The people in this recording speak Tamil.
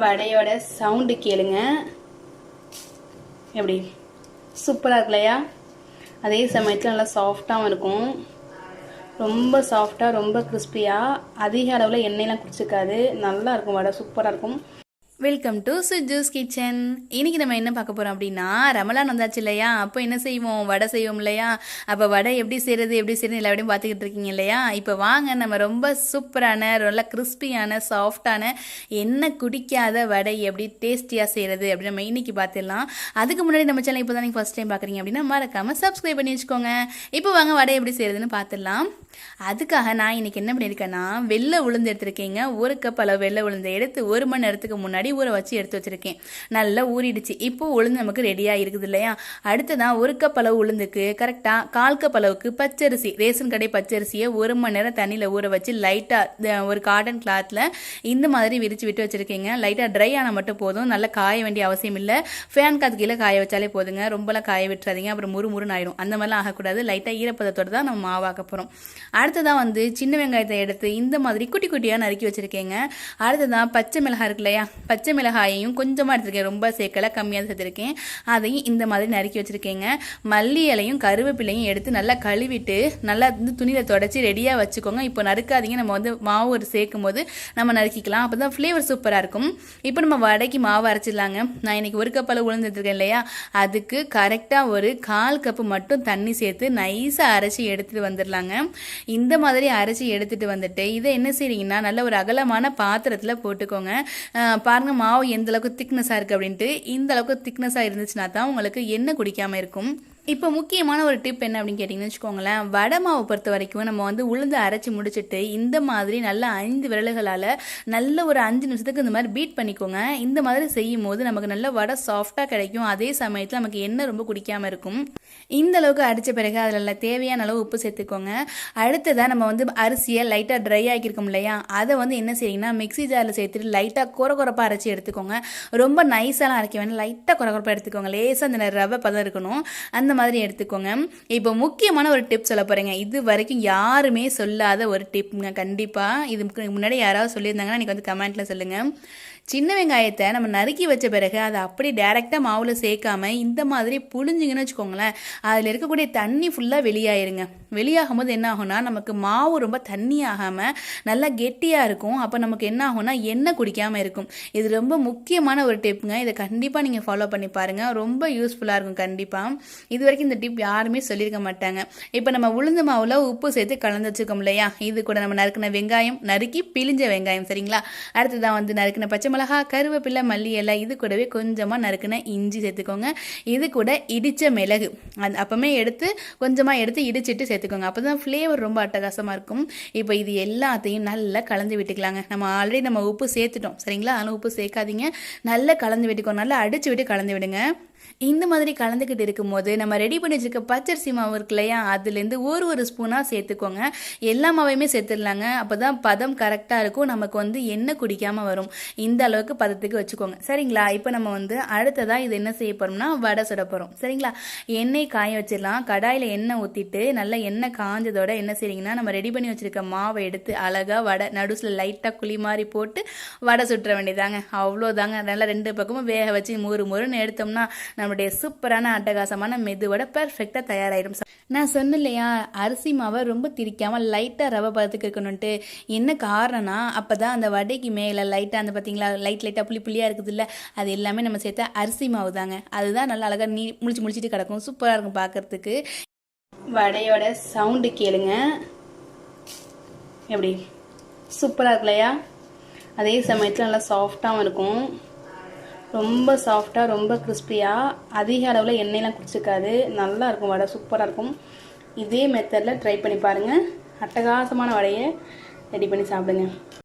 வடையோட சவுண்டு கேளுங்க. எப்படி? சூப்பராக இருக்கு இல்லையா அதே சமயத்தில் நல்லா சாஃப்டாகவும் இருக்கும். ரொம்ப சாஃப்டாக ரொம்ப கிறிஸ்பியாக அதிக அளவில் எண்ணெயெலாம் குடிச்சிருக்காது நல்லா இருக்கும் வடை சூப்பராக இருக்கும். வெல்கம் டு சுஜூஸ் கிச்சன் இன்னைக்கு நம்ம என்ன பார்க்க போகிறோம் அப்படின்னா ரமலான் வந்தாச்சு இல்லையா? அப்போ என்ன செய்வோம்? வடை செய்வோம் இல்லையா? அப்போ வடை எப்படி செய்யறது எப்படி செய்யறது எல்லாரையும் பார்த்துக்கிட்டு இருக்கீங்க இல்லையா? இப்போ வாங்க நம்ம ரொம்ப சூப்பரான நல்லா கிறிஸ்பியான சாஃப்டான எண்ணெய் குடிக்காத வடை எப்படி டேஸ்டியாக செய்கிறது அப்படின்னு நம்ம இன்னைக்கு பார்த்துடலாம். அதுக்கு முன்னாடி நம்ம சேனல் இப்போ தான் நீங்கள் ஃபஸ்ட் டைம் பார்க்குறீங்க அப்படின்னா மறக்காமல் சப்ஸ்கிரைப் பண்ணி வச்சுக்கோங்க. இப்போ வாங்க வடை எப்படி செய்கிறதுன்னு பார்த்துடலாம். அதுக்காக நான் இன்னைக்கு என்ன பண்ணியிருக்கேன்னா வெள்ளை உளுந்து எடுத்திருக்கேங்க. ஒரு கப் அளவு வெள்ளை உளுந்து எடுத்து ஒரு மணி நேரத்துக்கு முன்னாடி ஊற வச்சு எடுத்து வச்சுருக்கேன். நல்லா ஊறிடுச்சு. இப்போ உளுந்து நமக்கு ரெடியாக இருக்குது இல்லையா? அடுத்ததான் ஒரு கப் அளவு உளுந்துக்கு கரெக்டாக கால் கப் அளவுக்கு பச்சரிசி ரேஷன் கடை பச்சரிசியை ஒரு மணி நேரம் தண்ணியில் ஊற வச்சு லைட்டாக ஒரு காட்டன் கிளாத்தில் இந்த மாதிரி விரித்து விட்டு வச்சுருக்கீங்க. லைட்டாக ட்ரை ஆனால் மட்டும் போதும். நல்லா காய வேண்டிய அவசியம் இல்லை. ஃபேன் காத்து கீழே காய வச்சாலே போதுங்க. ரொம்பலாம் காய விட்டுறாதீங்க. அப்புறம் முறு முருன்னு ஆயிடும். அந்த மாதிரிலாம் ஆகக்கூடாது. லைட்டாக ஈரப்பதத்தோடு தான் நம்ம மாவாக்க போகிறோம் அடுத்ததான் வந்து சின்ன வெங்காயத்தை எடுத்து இந்த மாதிரி குட்டி குட்டியாக நறுக்கி வச்சுருக்கேங்க. அடுத்ததான் பச்சை மிளகாய் இருக்கு இல்லையா? பச்சை பச்சை மிளகாயையும் கொஞ்சமாக எடுத்துருக்கேன். ரொம்ப சேர்க்கலை கம்மியாக சேர்த்துருக்கேன். அதையும் இந்த மாதிரி நறுக்கி வச்சுருக்கேங்க. மல்லி இலையும் கருவேப்பிலையும் எடுத்து நல்லா கழுவிட்டு நல்லா வந்து துணியில் தொடச்சி ரெடியாக வச்சுக்கோங்க. இப்போ நறுக்காதீங்க. நம்ம வந்து மாவு ஒரு சேர்க்கும் போது நம்ம நறுக்கிக்கலாம். அப்போ தான் ஃப்ளேவர் சூப்பராக இருக்கும். இப்போ நம்ம வடைக்கு மாவு அரைச்சிடலாங்க. நான் இன்னைக்கு ஒரு கப் அளவு உளுந்து எடுத்துருக்கேன் இல்லையா? அதுக்கு கரெக்டாக ஒரு கால் கப்பு மட்டும் தண்ணி சேர்த்து நைஸாக அரைச்சி எடுத்துகிட்டு வந்துடலாங்க. இந்த மாதிரி அரைச்சி எடுத்துகிட்டு வந்துட்டு இதை என்ன செய்றீங்கன்னா நல்ல ஒரு அகலமான பாத்திரத்தில் போட்டுக்கோங்க. பாருங்க பாருங்கள் மாவு எந்த அளவுக்கு திக்னஸாக இருக்குது அப்படின்ட்டு இந்த அளவுக்கு திக்னஸாக இருந்துச்சுன்னா தான் உங்களுக்கு எண்ணெய் குடிக்காமல் இருக்கும். இப்போ முக்கியமான ஒரு டிப் என்ன அப்படின்னு கேட்டிங்கன்னு வச்சுக்கோங்களேன். வடை மாவை பொறுத்த வரைக்கும் நம்ம வந்து உளுந்து அரைச்சி முடிச்சுட்டு இந்த மாதிரி நல்ல ஐந்து விரல்களால் நல்ல ஒரு அஞ்சு நிமிஷத்துக்கு இந்த மாதிரி பீட் பண்ணிக்கோங்க. இந்த மாதிரி செய்யும் போது நமக்கு நல்ல வடை சாஃப்டாக கிடைக்கும். அதே சமயத்தில் நமக்கு எண்ணெய் ரொம்ப குடிக்காமல் இருக்கும். இந்த அளவுக்கு அடித்த பிறகு அதில் தேவையான அளவு உப்பு சேர்த்துக்கோங்க. அடுத்ததாக நம்ம வந்து அரிசியை லைட்டாக ட்ரை ஆக்கியிருக்கோம் இல்லையா? அதை வந்து என்ன செய்யுங்கன்னா மிக்ஸி ஜாரில் சேர்த்துட்டு லைட்டாக குறை குறப்பாக அரைச்சி எடுத்துக்கோங்க. ரொம்ப நைஸாலாம் அரைக்க வேணும். லைட்டாக குறை குறப்பாக எடுத்துக்கோங்க. லேசாக அந்த ரவை பதம் இருக்கணும். அந்த மாதிரி எடுத்துக்கோங்க. இப்போ முக்கியமான ஒரு டிப் சொல்ல போகிறேங்க இது வரைக்கும் யாருமே சொல்லாத ஒரு டிப்ங்க கண்டிப்பாக இதுக்கு முன்னாடி யாராவது சொல்லியிருந்தாங்கன்னா எனக்கு வந்து கமெண்ட்டில் சொல்லுங்கள் சின்ன வெங்காயத்தை நம்ம நறுக்கி வச்ச பிறகு அதை அப்படி டைரெக்டாக மாவில் சேர்க்காம இந்த மாதிரி புழிஞ்சிங்கன்னு வச்சுக்கோங்களேன் அதில் இருக்கக்கூடிய தண்ணி ஃபுல்லாக வெளியாயிருங்க. வெளியாகும் போது என்ன ஆகும்னா நமக்கு மாவு ரொம்ப தண்ணி ஆகாமல் நல்லா கெட்டியாக இருக்கும். அப்போ நமக்கு என்ன ஆகும்னா எண்ணெய் குடிக்காமல் இருக்கும். இது ரொம்ப முக்கியமான ஒரு டிப்புங்க. இதை கண்டிப்பாக நீங்கள் ஃபாலோ பண்ணி பாருங்கள் ரொம்ப யூஸ்ஃபுல்லாக இருக்கும் கண்டிப்பாக இது வரைக்கும் இந்த டிப் யாருமே சொல்லியிருக்க மாட்டாங்க. இப்போ நம்ம உளுந்து மாவில் உப்பு சேர்த்து கலந்து வச்சுருக்கோம் இல்லையா? இது கூட நம்ம நறுக்கின வெங்காயம் நறுக்கி பிழிஞ்ச வெங்காயம் சரிங்களா? அடுத்ததான் வந்து நறுக்கின பச்சை மிளகா கருவேப்பிலை மல்லி இலை இது கூடவே கொஞ்சமாக நறுக்கின இஞ்சி சேர்த்துக்கோங்க. இது கூட இடித்த மிளகு. அது அப்போமே எடுத்து கொஞ்சமாக எடுத்து இடிச்சிட்டு சேர்த்துக்கோங்க. அப்போ தான் ஃப்ளேவர் ரொம்ப அட்டகாசமாக இருக்கும். இப்போ இது எல்லாத்தையும் நல்லா கலந்து விட்டுக்கலாங்க. நம்ம ஆல்ரெடி நம்ம உப்பு சேர்த்துட்டோம். சரிங்களா? ஆனால் உப்பு சேர்க்காதீங்க. நல்லா கலந்து விட்டுக்கோங்க. நல்லா அடிச்சு விட்டு கலந்து விடுங்க. இந்த மாதிரி கலந்துக்கிட்டு இருக்கும்போது நம்ம ரெடி பண்ணி வச்சுருக்க பச்சரிசி மாவு இருக்கு இல்லையா? அதுலேருந்து ஒரு ஒரு ஸ்பூனாக சேர்த்துக்கோங்க. எல்லா மாவையுமே சேர்த்துடலாங்க. அப்போ தான் பதம் கரெக்டாக இருக்கும். நமக்கு வந்து எண்ணெய் குடிக்காமல் வரும். இந்த அளவுக்கு பதத்துக்கு வச்சுக்கோங்க. சரிங்களா? இப்போ நம்ம வந்து அடுத்ததாக இது என்ன செய்ய போகிறோம்னா வடை சுட போகிறோம் சரிங்களா? எண்ணெய் காய வச்சிடலாம். கடாயில் எண்ணெய் ஊற்றிட்டு நல்லா எண்ணெய் காஞ்சதோட என்ன செய்றீங்கன்னா நம்ம ரெடி பண்ணி வச்சுருக்க மாவை எடுத்து அழகாக வடை நடுசில் லைட்டாக குழி மாதிரி போட்டு வடை சுட்டுற வேண்டியதாங்க அவ்வளோதாங்க நல்லா ரெண்டு பக்கமும் வேக வச்சு முறு முறுன்னு எடுத்தோம்னா நம்மளுடைய சூப்பரான அட்டகாசமான மெதுவடை பெர்ஃபெக்டாக தயாராயிடும் நான் சொன்னேன் இல்லையா அரிசி மாவை ரொம்ப திரிக்காமல் லைட்டாக ரவை பதத்துக்கு இருக்கணும்ட்டு என்ன காரணம்னா அப்போ தான் அந்த வடைக்கு மேலே லைட்டாக அந்த பார்த்தீங்களா லைட் லைட்டாக புளி புளியாக இருக்குது இல்லை அது எல்லாமே நம்ம சேர்த்த அரிசி மாவு தாங்க. அதுதான் நல்லா அழகாக நீ முடிச்சு முழிச்சிட்டு கிடக்கும். சூப்பராக இருக்கும் பார்க்குறதுக்கு வடையோட சவுண்டு கேளுங்க. எப்படி? சூப்பராக இருக்குல்லையா? அதே சமயத்தில் நல்லா சாஃப்டாகவும் இருக்கும். ரொம்ப சாஃப்டாக ரொம்ப கிறிஸ்பியாக அதிக அளவில் எண்ணெயெலாம் குடிச்சிருக்காது நல்லா இருக்கும் வடை சூப்பராக இருக்கும். இதே மெத்தடில் ட்ரை பண்ணி பாருங்கள் அட்டகாசமான வடையை ரெடி பண்ணி சாப்பிடுங்க.